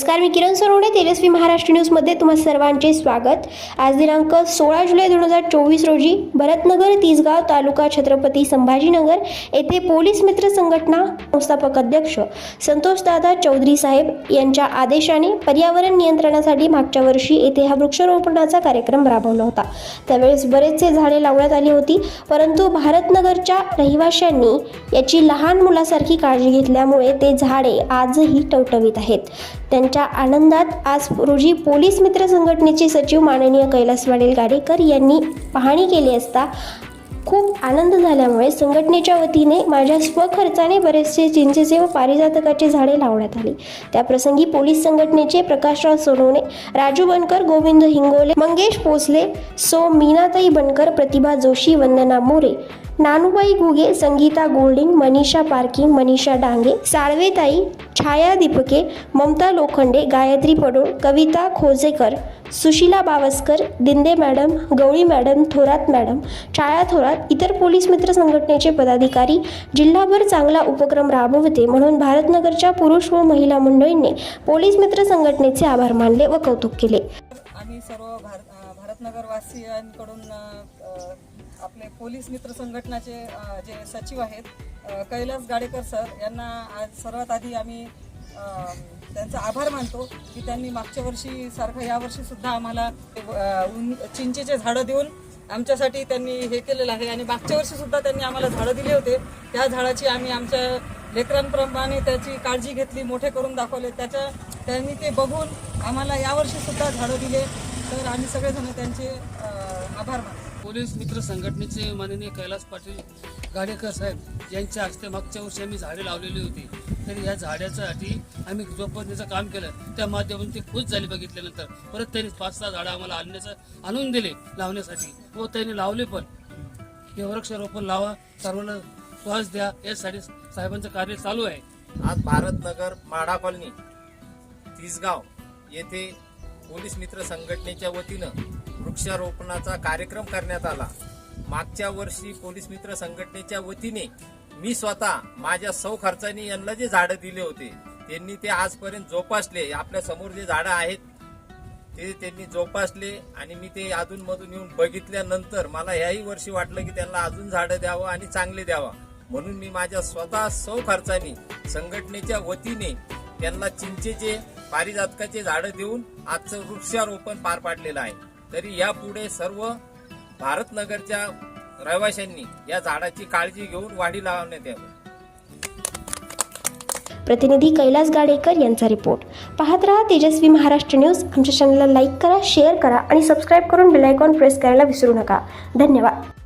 नमस्कार मी किरण सोनवणे तेजस्वी महाराष्ट्र न्यूजमध्ये तुम्हा सर्वांचे स्वागत. आज दिनांक सोळा जुलै दोन हजार चोवीस रोजी भरतनगर तिसगाव तालुका छत्रपती संभाजीनगर येथे पोलीस मित्र संघटना संस्थापक अध्यक्ष संतोषदादा चौधरी साहेब यांच्या आदेशाने पर्यावरण नियंत्रणासाठी मागच्या वर्षी येथे हा वृक्षारोपणाचा कार्यक्रम राबवला होता. त्यावेळेस बरेचसे झाडे लावण्यात आली होती परंतु भारतनगरच्या रहिवाशांनी याची लहान मुलासारखी काळजी घेतल्यामुळे ते झाडे आजही टवटवीत आहेत. त्यांच्या आनंदात आज रोजी पोलीस मित्र संघटनेचे सचिव माननीय कैलास वाडेल गाडेकर यांनी पाहणी केली असता खूप आनंद झाल्यामुळे संघटनेच्या वतीने माझ्या स्वखर्चाने बरेचसे चिंचेचे व पारिजातकाचे झाडे लावण्यात आली. त्याप्रसंगी पोलीस संघटनेचे प्रकाशराव सोनवणे राजू बनकर गोविंद हिंगोले मंगेश पोसले सो मीनाताई बनकर प्रतिभा जोशी वंदना मोरे नानूबाई गुगे संगीता गोल्डिंग मनीषा पार्किंग Manisha Dange साळवेताई Chhaya Dipke Mamta Lokhande Gayatri Padol Kavita Khojekar Sushila Bawaskar Dinde madam Gawali madam Thorat madam Chhaya Thorat इतर पोलीस मित्र संघटनेचे पदाधिकारी जिल्हाभर चांगला उपक्रम राबवते म्हणून भारतनगरच्या पुरुष व महिला मंडळींनी पोलीस मित्र संघटनेचे आभार मानले व कौतुक केले. आम्ही सर्व भारत भारतनगरवासियांकडून आपले पोलीस मित्र संघटनाचे जे सचिव आहेत कैलास गाडेकर सर यांना आज सर्वात आधी आम्ही त्यांचा आभार मानतो की त्यांनी मागच्या वर्षी सारखं यावर्षी सुद्धा आम्हाला चिंचेचे झाडं देऊन आमच्यासाठी त्यांनी हे केलेलं आहे. आणि मागच्या वर्षी सुद्धा त्यांनी आम्हाला झाडं दिले होते. त्या झाडाची आम्ही आमच्या लेकरांप्रमाणे त्याची काळजी घेतली मोठे करून दाखवले. त्याच्या त्यांनी ते बघून आम्हाला यावर्षी सुद्धा झाडं दिले. तर आम्ही सगळेजण त्यांचे आभार मानतो. पोलीस मित्र संघटनेचे माननीय कैलास पाटील गाडेकर साहेब यांच्या हस्ते मागच्या वर्षी आम्ही झाडे लावलेली होती. तर या झाडाच्यासाठी आम्ही जोपासण्याचं काम केलं त्या माध्यमातून ते खुश झाले बघितल्यानंतर. परत त्यांनी पाच सहा झाडं आम्हाला आणण्याचं आणून दिले लावण्यासाठी. व त्यांनी लावले पण. हे वृक्षारोपण लावा सर्वांना श्वास द्या यासाठी साहेबांचं कार्य चालू आहे. आज भारतनगर माढा कॉलनी तिसगाव येथे पोलीस मित्र संघटनेच्या वतीनं वृक्षारोपणाचा कार्यक्रम करण्यात आला. मागच्या वर्षी पोलीस मित्र संघटनेच्या वतीने मी स्वतः माझ्या सौ खर्चाने यांना जे झाडं दिले होते त्यांनी ते आजपर्यंत जोपासले. आपल्यासमोर जे झाडं आहेत ते त्यांनी जोपासले आणि मी ते अधूनमधून येऊन बघितल्यानंतर मला ह्याही वर्षी वाटलं की त्यांना अजून झाडं द्यावं आणि चांगले द्यावं. म्हणून मी माझ्या स्वतः सौ खर्चाने संघटनेच्या वतीने त्यांना चिंचेचे पारिजातकाचे झाडं देऊन आजचं वृक्षारोपण पार पाडलेलं आहे. तरी यापुढे सर्व भारतनगरच्या रहिवाशांनी या झाडाची काळजी घेऊन वाढी लावण्यात यावी. प्रतिनिधी कैलास गाडेकर यांचा रिपोर्ट. पाहत रहा तेजस्वी महाराष्ट्र न्यूज. आमच्या चॅनलला लाईक करा शेअर करा आणि सबस्क्राईब करून बेलायकॉन प्रेस करायला विसरू नका. धन्यवाद.